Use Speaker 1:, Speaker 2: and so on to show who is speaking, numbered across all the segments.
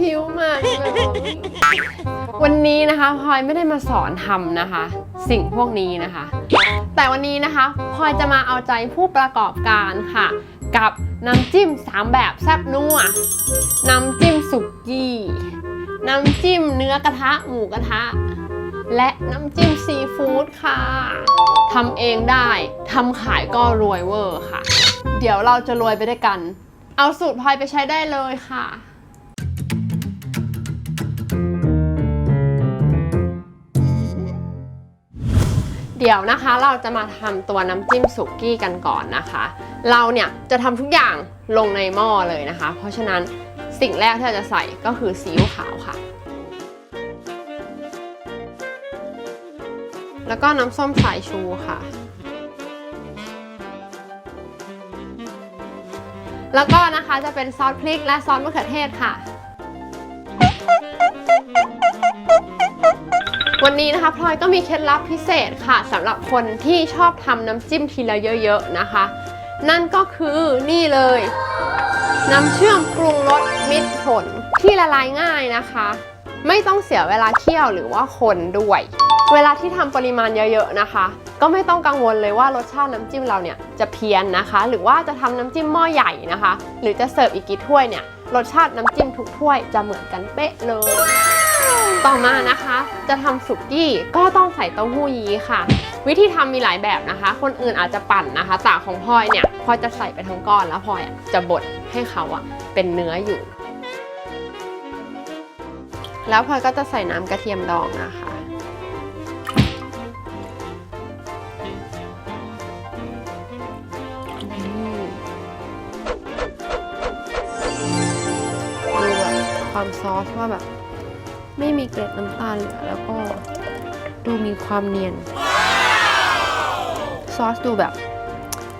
Speaker 1: หิวมากเลยวันนี้นะคะพลอยไม่ได้มาสอนทำนะคะ สิ่งพวกนี้นะคะ แต่วันนี้นะคะพลอยจะมาเอาใจผู้ประกอบการค่ะ กับน้ำจิ้ม 3 แบบแซ่บนัวน้ำจิ้มสุกี้ น้ำจิ้มเนื้อกระทะหมูกระทะ และน้ำจิ้มซีฟู้ดค่ะ ทำเองได้ทำขายก็รวยเวอร์ค่ะ เดี๋ยวเราจะรวยไปด้วยกัน เอาสูตรพลอยไปใช้ได้เลยค่ะเดี๋ยวนะคะเราจะมาทำตัวน้ำจิ้มสุกี้กันก่อนนะคะ เราเนี่ยจะทำทุกอย่างลงในหม้อเลยนะคะ เพราะฉะนั้นสิ่งแรกที่เราจะใส่ก็คือซีอิ๊วขาวค่ะ แล้วก็น้ำส้มสายชูค่ะ แล้วก็นะคะจะเป็นซอสพริกและซอสมะเขือเทศค่ะ วันนี้นะคะพลอยก็มีเคล็ดลับพิเศษค่ะสำหรับคนที่ชอบทำน้ำจิ้มทีละเยอะๆนะคะ นั่นก็คือนี่เลยน้ำเชื่อมปรุงรสมิตรผลที่ละลายง่ายนะคะ ไม่ต้องเสียเวลาเคี่ยวหรือว่าคนด้วย เวลาที่ทำปริมาณเยอะๆนะคะ ก็ไม่ต้องกังวลเลยว่ารสชาติน้ำจิ้มเราเนี่ยจะเพี้ยนนะคะ หรือว่าจะทำน้ำจิ้มหม้อใหญ่นะคะ หรือจะเสิร์ฟอีกกี่ถ้วยเนี่ยรสชาติน้ำจิ้มทุกถ้วยจะเหมือนกันเป๊ะเลย ต่อมานะคะจะทำสุกี้ก็ต้องใส่เต้าหู้ยี้ค่ะ วิธีทำมีหลายแบบนะคะ คนอื่นอาจจะปั่นนะคะแต่ของพลอยเนี่ยพลอยจะใส่ไปทั้งก้อนแล้วพลอยจะบดให้เขาอะเป็นเนื้ออยู่ แล้วพลอยก็จะใส่น้ำกระเทียมดองนะคะ ดูแบบความซอสว่าแบบ ไม่มีเกล็ดน้ำตาลเหลือแล้วก็ดูมีความเนียน ซอสดูแบบ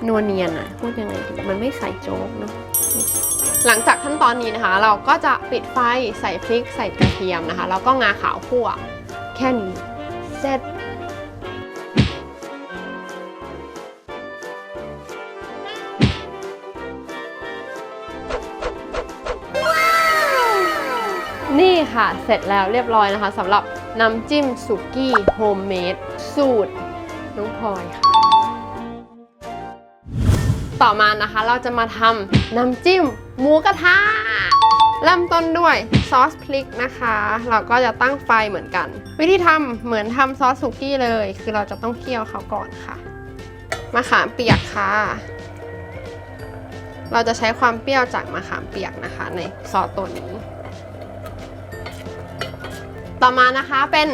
Speaker 1: นัวเนียนอะพูดยังไงดี มันไม่ใส่โจ๊กเนาะ หลังจากขั้นตอนนี้นะคะ เราก็จะปิดไฟใส่พริกใส่กระเทียมนะคะแล้วก็งาขาวคั่วแค่นี้เสร็จนี่ค่ะเสร็จแล้วเรียบร้อยนะคะสำหรับน้ำจิ้มสุกี้โฮมเมดสูตรน้องพลอยค่ะ ต่อมานะคะ เราจะมาทำน้ำจิ้มหมูกระทะเริ่มต้นด้วยซอสพริกนะคะ เราก็จะตั้งไฟเหมือนกัน วิธีทำเหมือนทำซอสสุกี้เลย คือเราจะต้องเคี่ยวเขาก่อนค่ะมะขามเปียกค่ะ เราจะใช้ความเปรี้ยวจากมะขามเปียกนะคะ ในซอสตัวนี้ ต่อมานะคะเป็น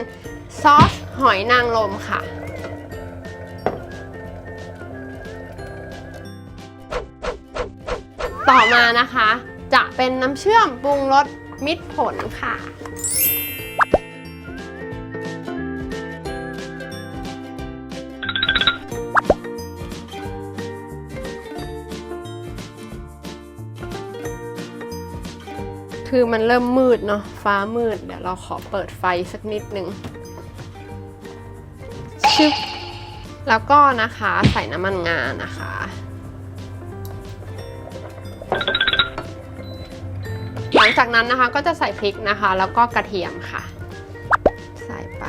Speaker 1: ซอสหอยนางรมค่ะ ต่อมานะคะ จะเป็นน้ำเชื่อมปรุงรสมิตรผลค่ะ คือมันเริ่มมืดเนาะฟ้ามืด เดี๋ยวเราขอเปิดไฟสักนิดนึงชึบแล้วก็นะคะใส่น้ำมันงานะคะ หลังจากนั้นนะคะก็จะใส่พริกนะคะ แล้วก็กระเทียมค่ะ ใส่ไป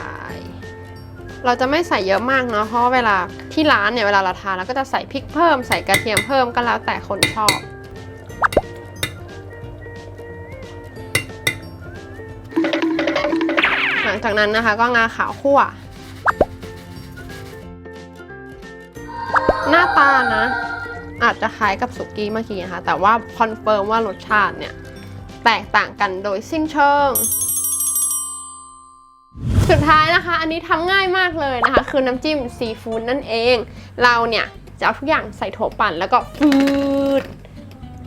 Speaker 1: เราจะไม่ใส่เยอะมากเนาะเพราะเวลาที่ร้านเนี่ยเวลาเราทานเราก็จะใส่พริกเพิ่มใส่กระเทียมเพิ่มก็แล้วแต่คนชอบหลังจากนั้นนะคะก็งาขาวคั่ว หน้าตานะ อาจจะคล้ายกับสุกี้เมื่อกี้นะคะ แต่ว่าคอนเฟิร์มว่ารสชาติเนี่ย แตกต่างกันโดยสิ้นเชิง สุดท้ายนะคะ อันนี้ทำง่ายมากเลยนะคะ คือน้ำจิ้มซีฟู้ดนั่นเอง เราเนี่ยจะเอาทุกอย่างใส่โถปั่นแล้วก็ฟืด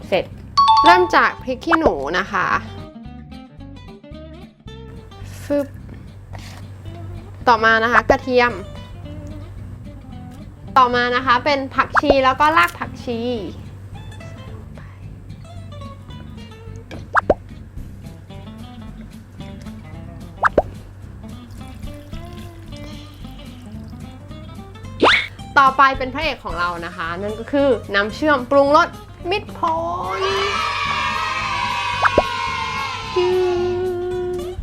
Speaker 1: เสร็จ เริ่มจากพริกขี้หนูนะคะฟึบต่อมานะคะกระเทียม ต่อมานะคะเป็นผักชีแล้วก็รากผักชี ต่อไปเป็นพระเอกของเรานะคะ นั่นก็คือน้ำเชื่อมปรุงรสมิตรผลจืด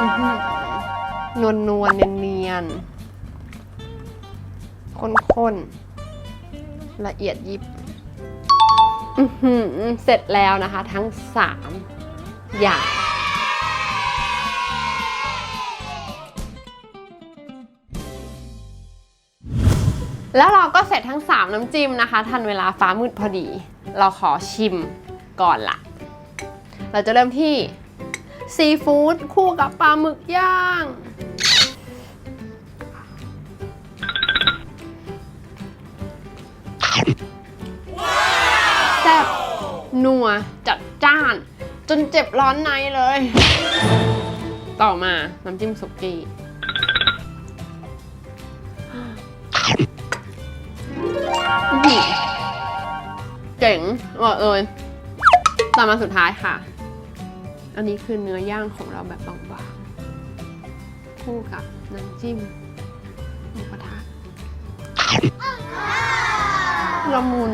Speaker 1: อื้อหือนวลนวลๆเนียนๆข้นๆละเอียดยิบ เสร็จแล้วนะคะทั้ง 3 อย่างแล้วเราก็เสร็จทั้ง 3 น้ำจิ้มนะคะ ทันเวลาฟ้ามืดพอดี เราขอชิมก่อนละเราจะเริ่มที่ซีฟู้ดคู่กับปลาหมึกย่าง นัว จัดจ้าน จนเจ็บร้อนในเลย ต่อมา น้ำจิ้มสุกี้เจ๋งบอกเอยต่อมาสุดท้ายค่ะ อันนี้คือเนื้อย่างของเราแบบบางๆ คู่กับน้ำจิ้มหมูกระทะละมุน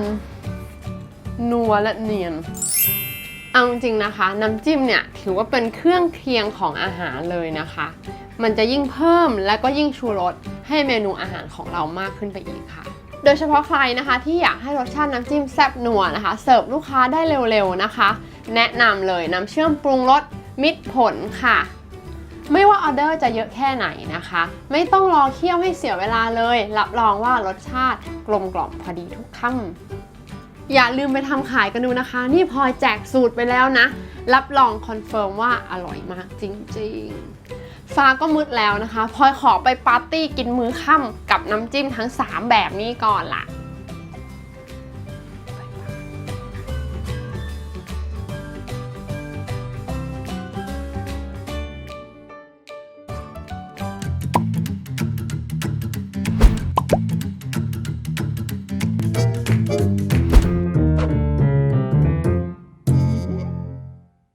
Speaker 1: นัวและเนียน เอาจริงนะคะ น้ำจิ้มเนี่ยถือว่าเป็นเครื่องเคียงของอาหารเลยนะคะ มันจะยิ่งเพิ่มและก็ยิ่งชูรสให้เมนูอาหารของเรามากขึ้นไปอีกค่ะ โดยเฉพาะใครนะคะที่อยากให้รสชาติน้ำจิ้มแซ่บนัวนะคะ เสิร์ฟลูกค้าได้เร็วๆนะคะ แนะนำเลยน้ำเชื่อมปรุงรสมิตรผลค่ะไม่ว่าออเดอร์จะเยอะแค่ไหนนะคะ ไม่ต้องรอเคี่ยวให้เสียเวลาเลย รับรองว่ารสชาติกลมกล่อมพอดีทุกคำ อย่าลืมไปทำขายกันดูนะคะ นี่พลอยแจกสูตรไปแล้วนะ รับรองคอนเฟิร์มว่าอร่อยมากจริงๆ ฟ้าก็มืดแล้วนะคะพลอยขอไปปาร์ตี้กินมื้อค่ำกับน้ำจิ้มทั้ง 3 แบบนี้ก่อนละ